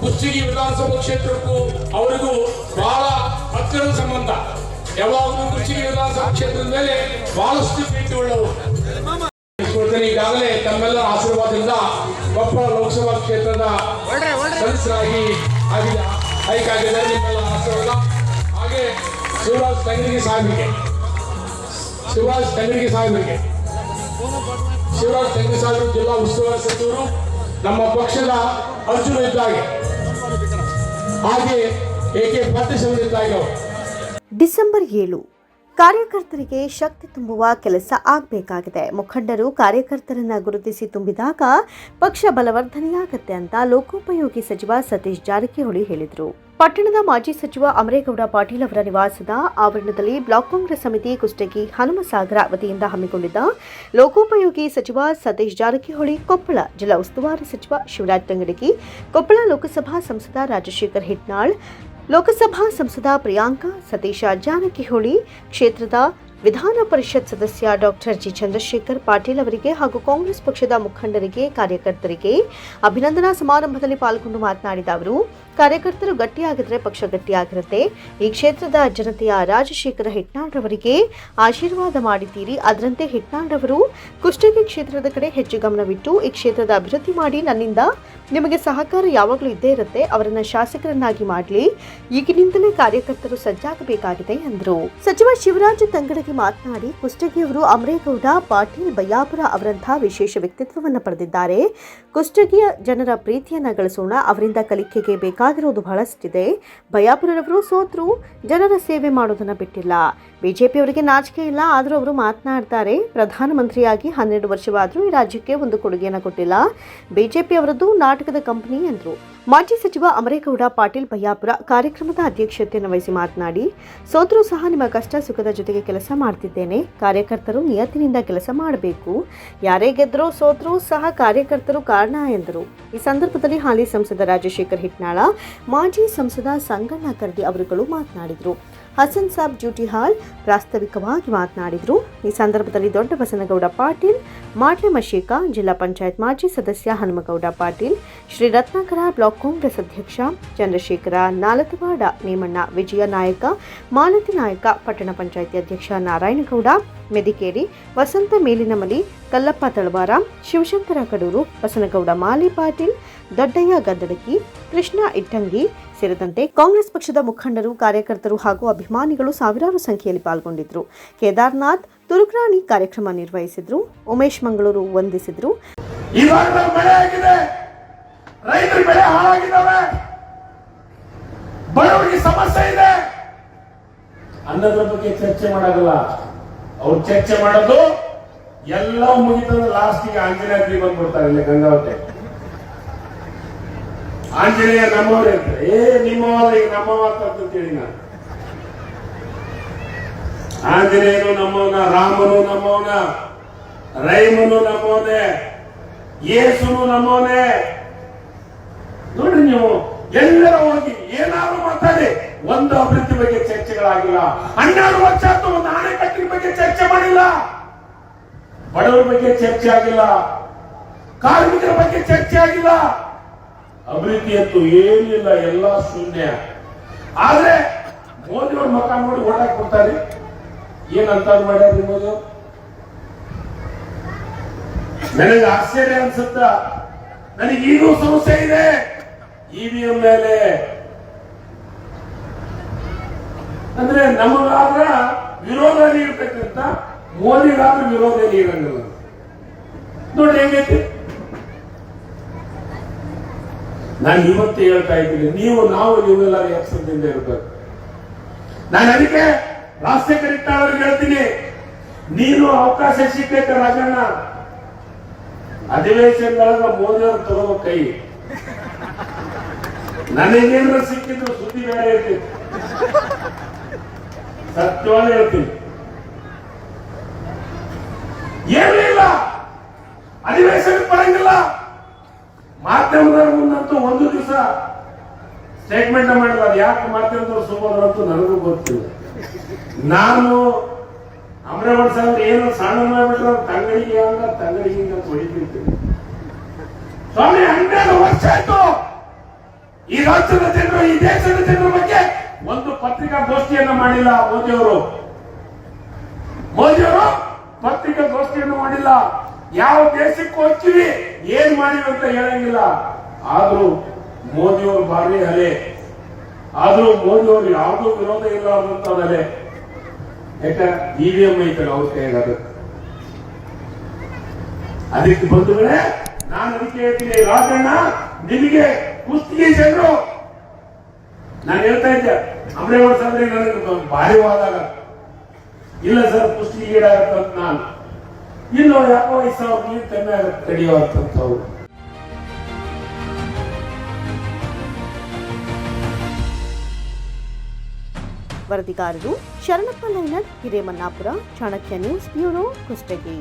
ಕುರ್ಚಿಗಿ ವಿಧಾನಸಭಾ ಕ್ಷೇತ್ರಕ್ಕೂ ಅವರಿಗೂ ಬಹಳ ಹತ್ತಿರದ ಸಂಬಂಧ. ಯಾವಾಗಲೂ ಕುರ್ಚಿಗಿ ವಿಧಾನಸಭಾ ಕ್ಷೇತ್ರದ ಮೇಲೆ ಬಹಳಷ್ಟು ಪ್ರೀತಿ ಉಳ್ಳವರು. ಈಗಾಗಲೇ ತಮ್ಮೆಲ್ಲ ಆಶೀರ್ವಾದದಿಂದ ಕೊಪ್ಪಳ ಲೋಕಸಭಾ ಕ್ಷೇತ್ರದ ಸದಸ್ಯರಾಗಿ ಆಗಿದೆ ನಿಮ್ಮೆಲ್ಲ ಆಶೀರ್ವಾದ. ಹಾಗೆ ಶಿವರಾಜ್ ತಂಗಿ ಸಾಹೇಬರಿಗೆ. ಶಿವರಾಜ್ ತಂಗಿ ಸಾಹೇಬರಿಗೆ. ಶಿವರಾಜ್ ತಂಗಿ ಸಾಹೇಬರು ಜಿಲ್ಲಾ ಉಸ್ತುವಾರಿ ಸಚಿವರು. ನಮ್ಮ ಪಕ್ಷದ ಅರ್ಜುನ ಇದ್ದಾಗೆ. ಹಾಗೆ ಎ ಕೆ ಪಾಟೀಲ್ ಇದ್ದಾಗೆ ಡಿಸೆಂಬರ್ ಏಳು, ಕಾರ್ಯಕರ್ತರಿಗೆ ಶಕ್ತಿ ತುಂಬುವ ಕೆಲಸ ಆಗಬೇಕಾಗಿದೆ. ಮುಖಂಡರು ಕಾರ್ಯಕರ್ತರನ್ನು ಗುರುತಿಸಿ ತುಂಬಿದಾಗ ಪಕ್ಷ ಬಲವರ್ಧನೆಯಾಗತ್ತೆ ಅಂತ ಲೋಕೋಪಯೋಗಿ ಸಚಿವ ಸತೀಶ್ ಜಾರಕಿಹೊಳಿ ಹೇಳಿದರು. ಪಟ್ಟಣದ ಮಾಜಿ ಸಚಿವ ಅಮರೇಗೌಡ ಪಾಟೀಲ್ ಅವರ ನಿವಾಸದ ಆವರಣದಲ್ಲಿ ಬ್ಲಾಕ್ ಕಾಂಗ್ರೆಸ್ ಸಮಿತಿ ಕುಷ್ಟಗಿ ಹನುಮಸಾಗರ ವತಿಯಿಂದ ಹಮ್ಮಿಕೊಂಡಿದ್ದ ಲೋಕೋಪಯೋಗಿ ಸಚಿವ ಸತೀಶ್ ಜಾರಕಿಹೊಳಿ, ಕೊಪ್ಪಳ ಜಿಲ್ಲಾ ಉಸ್ತುವಾರಿ ಸಚಿವ ಶಿವರಾಜ್ ತಂಗಡಗಿ ಕೊಪ್ಪಳ ಲೋಕಸಭಾ ಸಂಸದ ರಾಜಶೇಖರ್ ಹಿಟ್ನಾಳ್ ಲೋಕಸಭಾ ಸಂಸದ ಪ್ರಿಯಾಂಕಾ ಸತೀಶ ಜಾರಕಿಹೊಳಿ, ಕ್ಷೇತ್ರದ ವಿಧಾನ ಪರಿಷತ್ ಸದಸ್ಯ ಡಾಕ್ಟರ್ ಜಿ ಚಂದ್ರಶೇಖರ್ ಪಾಟೀಲ್ ಅವರಿಗೆ ಹಾಗೂ ಕಾಂಗ್ರೆಸ್ ಪಕ್ಷದ ಮುಖಂಡರಿಗೆ, ಕಾರ್ಯಕರ್ತರಿಗೆ ಅಭಿನಂದನಾ ಸಮಾರಂಭದಲ್ಲಿ ಪಾಲ್ಗೊಂಡು ಮಾತನಾಡಿದ ಅವರು, ಕಾರ್ಯಕರ್ತರು ಗಟ್ಟಿಯಾಗಿದ್ರೆ ಪಕ್ಷ ಗಟ್ಟಿಯಾಗಿರುತ್ತೆ. ಈ ಕ್ಷೇತ್ರದ ಜನತೆಯ ರಾಜಶೇಖರ ಹಿಟ್ನಾಳ್ರವರಿಗೆ ಆಶೀರ್ವಾದ ಮಾಡಿದ್ದೀರಿ. ಅದರಂತೆ ಹಿಟ್ನಾಳ್ರವರು ಕುಷ್ಟಗಿ ಕ್ಷೇತ್ರದ ಕಡೆ ಹೆಚ್ಚು ಗಮನವಿಟ್ಟು ಈ ಕ್ಷೇತ್ರದ ಅಭಿವೃದ್ಧಿ ಮಾಡಿ ನನ್ನಿಂದ ನಿಮಗೆ ಸಹಕಾರ ಯಾವಾಗಲೂ ಇದ್ದೇ ಇರುತ್ತೆ, ಅವರನ್ನ ಶಾಸಕರನ್ನಾಗಿ ಮಾಡಲಿ. ಈಗಿನಿಂದಲೇ ಕಾರ್ಯಕರ್ತರು ಸಜ್ಜಾಗಬೇಕಾಗಿದೆ ಎಂದರು. ಸಚಿವ ಶಿವರಾಜ್ ತಂಗಡಗಿ ಮಾತನಾಡಿ, ಕುಷ್ಟಗಿಯವರು ಅಮರೇಗೌಡ, ಪಾಟೀಲ್ ಬಯ್ಯಾಪುರ ಅವರಂತಹ ವಿಶೇಷ ವ್ಯಕ್ತಿತ್ವವನ್ನು ಪಡೆದಿದ್ದಾರೆ. ಕುಷ್ಟಗಿಯ ಜನರ ಪ್ರೀತಿಯನ್ನು ಗಳಿಸೋಣ, ಅವರಿಂದ ಕಲಿಕೆಗೆ ಬೇಕಾಗಿರೋದು ಬಹಳಷ್ಟಿದೆ. ಬಯ್ಯಾಪುರರವರು ಸೋತರು, ಜನರ ಸೇವೆ ಮಾಡೋದನ್ನ ಬಿಟ್ಟಿಲ್ಲ. ಬಿಜೆಪಿಯವರಿಗೆ ನಾಚಿಕೆ ಇಲ್ಲ, ಆದರೂ ಅವರು ಮಾತನಾಡ್ತಾರೆ. ಪ್ರಧಾನಮಂತ್ರಿಯಾಗಿ ಹನ್ನೆರಡು ವರ್ಷವಾದರೂ ಈ ರಾಜ್ಯಕ್ಕೆ ಒಂದು ಕೊಡುಗೆಯನ್ನು ಕೊಟ್ಟಿಲ್ಲ. ಬಿಜೆಪಿ ಅವರದ್ದು ನಾಟಕದ ಕಂಪನಿ ಎಂದರು ಮಾಜಿ ಸಚಿವ ಅಮರೇಗೌಡ ಪಾಟೀಲ್ ಬಯ್ಯಾಪುರ ಕಾರ್ಯಕ್ರಮದ ಅಧ್ಯಕ್ಷತೆಯನ್ನು ವಹಿಸಿ ಮಾತನಾಡಿ, ಸೋತರೂ ಸಹ ನಿಮ್ಮ ಕಷ್ಟ ಸುಖದ ಜೊತೆಗೆ ಕೆಲಸ ಮಾಡ್ತಿದ್ದೇನೆ. ಕಾರ್ಯಕರ್ತರು ನಿಯತ್ತಿನಿಂದ ಕೆಲಸ ಮಾಡಬೇಕು. ಯಾರೇ ಗೆದ್ದರೂ ಸೋತರೂ ಸಹ ಕಾರ್ಯಕರ್ತರು ಕಾರಣ ಎಂದರು. ಈ ಸಂದರ್ಭದಲ್ಲಿ ಹಾಲಿ ಸಂಸದ ರಾಜಶೇಖರ್ ಹಿಟ್ನಾಳ, ಮಾಜಿ ಸಂಸದ ಸಂಗಣ್ಣ ಕರಡಿ ಅವರುಗಳು ಮಾತನಾಡಿದರು. ಹಸನ್ ಸಾಬ್ ಡ್ಯೂಟಿ ಹಾಲ್ ಪ್ರಾಸ್ತಾವಿಕವಾಗಿ ಮಾತನಾಡಿದರು. ಈ ಸಂದರ್ಭದಲ್ಲಿ ದೊಡ್ಡ ಬಸನಗೌಡ ಪಾಟೀಲ್ ಮಾಡ್ಲೆ ಮಶೇಕ ಜಿಲ್ಲಾ ಪಂಚಾಯತ್ ಮಾಜಿ ಸದಸ್ಯ ಹನುಮಗೌಡ ಪಾಟೀಲ್, ಶ್ರೀ ರತ್ನಾಕರ ಬ್ಲಾಕ್ ಕಾಂಗ್ರೆಸ್ ಅಧ್ಯಕ್ಷ ಚಂದ್ರಶೇಖರ ನಾಲತವಾಡ, ನೇಮಣ್ಣ ವಿಜಯ ನಾಯಕ, ಮಾಲತಿ ನಾಯಕ, ಪಟ್ಟಣ ಪಂಚಾಯತಿ ಅಧ್ಯಕ್ಷ ನಾರಾಯಣಗೌಡ, ಮೆದಿಕೇರಿ, ವಸಂತ ಮೇಲಿನಮಲಿ, ಕಲ್ಲಪ್ಪ ತಳವಾರ, ಶಿವಶಂಕರ ಕಡೂರು, ಬಸನಗೌಡ ಮಾಲಿ ಪಾಟೀಲ್, ದೊಡ್ಡಯ್ಯ ಗದ್ದಡಕಿ, ಕೃಷ್ಣ ಇಟ್ಟಂಗಿ ಸೇರಿದಂತೆ ಕಾಂಗ್ರೆಸ್ ಪಕ್ಷದ ಮುಖಂಡರು ಕಾರ್ಯಕರ್ತರು ಹಾಗೂ ಅಭಿಮಾನಿಗಳು ಸಾವಿರಾರು ಸಂಖ್ಯೆಯಲ್ಲಿ ಪಾಲ್ಗೊಂಡಿದ್ದರು. ಕೇದಾರ್ನಾಥ್ ತುರುಕ್ರಾಣಿ ಕಾರ್ಯಕ್ರಮ ನಿರ್ವಹಿಸಿದ್ರು. ಉಮೇಶ್ ಮಂಗಳೂರು ವಂದಿಸಿದ್ರು. ಸಮಸ್ಯೆ ಇದೆ. ಅನ್ನೋದ್ರ ಬಗ್ಗೆ ಚರ್ಚೆ ಮಾಡಲ್ಲ. ಅವ್ರು ಚರ್ಚೆ ಮಾಡೋದು ಎಲ್ಲ ಮುಗಿತಂದ್ರೆ ಲಾಸ್ಟಿಗೆ ಆಂಜನೇಯ ಬಂದ್ಬಿಡ್ತಾರೆ ಇಲ್ಲಿ ಗಂಗಾವತಿ. ಆಂಜನೇಯ ನಮ್ಮವ್ರೆ ಅಂತ ಏ ನಿಮ್ಮವಾದ ಈಗ ನಮ್ಮವ ಅಂತೇಳಿ ನಾನು. ಆಂಜನೇಯನು ನಮ್ಮವನ, ರಾಮನು ನಮ್ಮವನ, ರೈಮನು ನಮ್ಮವನೇ, ಯೇಸುನು ನಮ್ಮವನೇ. ನೋಡ್ರಿ ನೀವು, ಎಲ್ಲರ ಹೋಗಿ ಏನಾದ್ರು ಮಾತಾಡಿ ಒಂದು ಅಭಿವೃದ್ಧಿ ಬಗ್ಗೆ ಚರ್ಚೆಗಳಾಗಿಲ್ಲ. ಹನ್ನೆರಡು ವರ್ಷ ಆಯ್ತು, ಒಂದು ಅಣೆಕಟ್ಟಿನ ಬಗ್ಗೆ ಚರ್ಚೆ ಮಾಡಿಲ್ಲ. ಬಡವರ ಬಗ್ಗೆ ಚರ್ಚೆ ಆಗಿಲ್ಲ. ಕಾರ್ಮಿಕರ ಬಗ್ಗೆ ಚರ್ಚೆ ಆಗಿಲ್ಲ. ಅಭಿವೃದ್ಧಿ ಅಂತೂ ಏನಿಲ್ಲ ಎಲ್ಲ ಶೂನ್ಯ. ಆದ್ರೆ ಮೋದಿ ಅವ್ರ ಮಕ್ಕ ನೋಡಿ ಓಟ್ ಹಾಕ್ಬಿಡ್ತಾರೆ ಏನಂತ ಮಾಡ್ಯಾರ ಮೋದಿ ಅವ್ರು? ನನಗೆ ಆಶ್ಚರ್ಯ ಅನ್ಸುತ್ತ. ನನಗೆ ಈಗೂ ಸಮಸ್ಯೆ ಇದೆ. ಇವಿಎಂ ಮೇಲೆ. ಅಂದ್ರೆ ನಮಗಾದ್ರ ವಿರೋಧ ಇರ್ತಕ್ಕಂಥ ಮೋದಿಗಾದ್ರ ವಿರೋಧ ಇರಂಗಿಲ್ಲ ನೋಡಿ ಹೆಂಗೈತಿ? ನಾನು ಇವತ್ತು ಹೇಳ್ತಾ ಇದ್ದೀನಿ, ನೀವು, ನಾವು ನೀವೆಲ್ಲ ಎಕ್ಸದಿಂದ ಇರಬೇಕು. ನಾನು ಅದಕ್ಕೆ ರಾಜಶೇಖರ್ ಅವ್ರಿಗೆ ಹೇಳ್ತೀನಿ. ನೀನು ಅವಕಾಶ ಸಿಕ್ಕೈತೆ ರಾಜಣ್ಣ. ಅಧಿವೇಶನದೊಳಗ ಮೋದಿ ಅವ್ರು ಕೈ. ಕೈ ನನಗೇನಾರ ಸಿಕ್ಕಿದ್ರು ಸುದ್ದಿ ಬೇರೆ ಇರ್ತಿತ್ತು ಸತ್ಯವಾಗಿ ಹೇಳ್ತೀನಿ. ಏನೂ ಮಾಧ್ಯಮದವ್ರ ಮುಂದಂತೂ ಒಂದು ದಿವಸ ಸ್ಟೇಟ್ಮೆಂಟ್ ಮಾಡಿಲ್ಲ ಅದು ಯಾಕೆ ಮಾಧ್ಯಮದವ್ರು ಸುಮ್ಮನೆ ಅಂತೂ ನನಗೂ ಗೊತ್ತಿಲ್ಲ ನಾನು ಅಮರೇಗೌಡ ಸಾಹೇಬ್ ಏನು ಸಣ್ಣ ಮಾಡ್ಬಿಟ್ರೆ ತಂಗಡಿಗೆ ಅಂದ್ರೆ ತಂಗಡಿಗೆ ಅಂತ ಹೊಡಿತಿರ್ತೀನಿ ಸ್ವಾಮಿ, ಹನ್ನೆರಡು ವರ್ಷ ಆಯ್ತು. ಈ ರಾಜ್ಯದ ಜನರು, ಈ ದೇಶದ ಜನರ ಬಗ್ಗೆ ಒಂದು ಪತ್ರಿಕಾಗೋಷ್ಠಿಯನ್ನ ಮಾಡಿಲ್ಲ ಮೋದಿಯವರು. ಮೋದಿಯವರು ಪತ್ರಿಕಾಗೋಷ್ಠಿಯನ್ನು ಮಾಡಿಲ್ಲ. ಯಾವ ದೇಶಕ್ಕೂ ಹೋಗ್ತೀವಿ? ಏನ್ ಮಾಡಿವಿ ಅಂತ ಹೇಳಂಗಿಲ್ಲ. ಆದ್ರೂ ಮೋದಿಯವರು ಬಾರಿ ಅಲೆ. ಆದ್ರೂ ಮೋದಿಯವರು ಯಾವುದೂ ವಿರೋಧ ಇಲ್ಲ ಅಲೆ ಯಾಕ ಇವಿಎಂ ಐತಲ್ಲ ಅವ್ರ ಕೈಯಾಗ ಅದು. ಅದಕ್ಕೆ ಬಂಧುಗಳೇ, ನಾನು ಅದಕ್ಕೆ ಹೇಳ್ತೀನಿ, ರಾಜಣ್ಣ, ನಿಮಗೆ ಕುಸ್ತಿಗೆ ಜನರು ನಾನು ಹೇಳ್ತಾ ಇದ್ದೆ, ಅಮರೇಗೌಡ ಸಂದ್ರೆ ನನಗೆ ಭಾರಿ ವಾದಾಗ ಇಲ್ಲ ಸರ್, ಕುಸ್ತಿಗೆ ಅಂತ ನಾನು. ಇನ್ನು ಯಾಕೋ ಐದು ಸಾವಿರ ನೀರು ಕಮ್ಮಿ ಆಗತ್ತೆ ವರದಿಗಾರರು Sharanappa liner, Hiremannapur, Chanakya news bureau Kushtagi.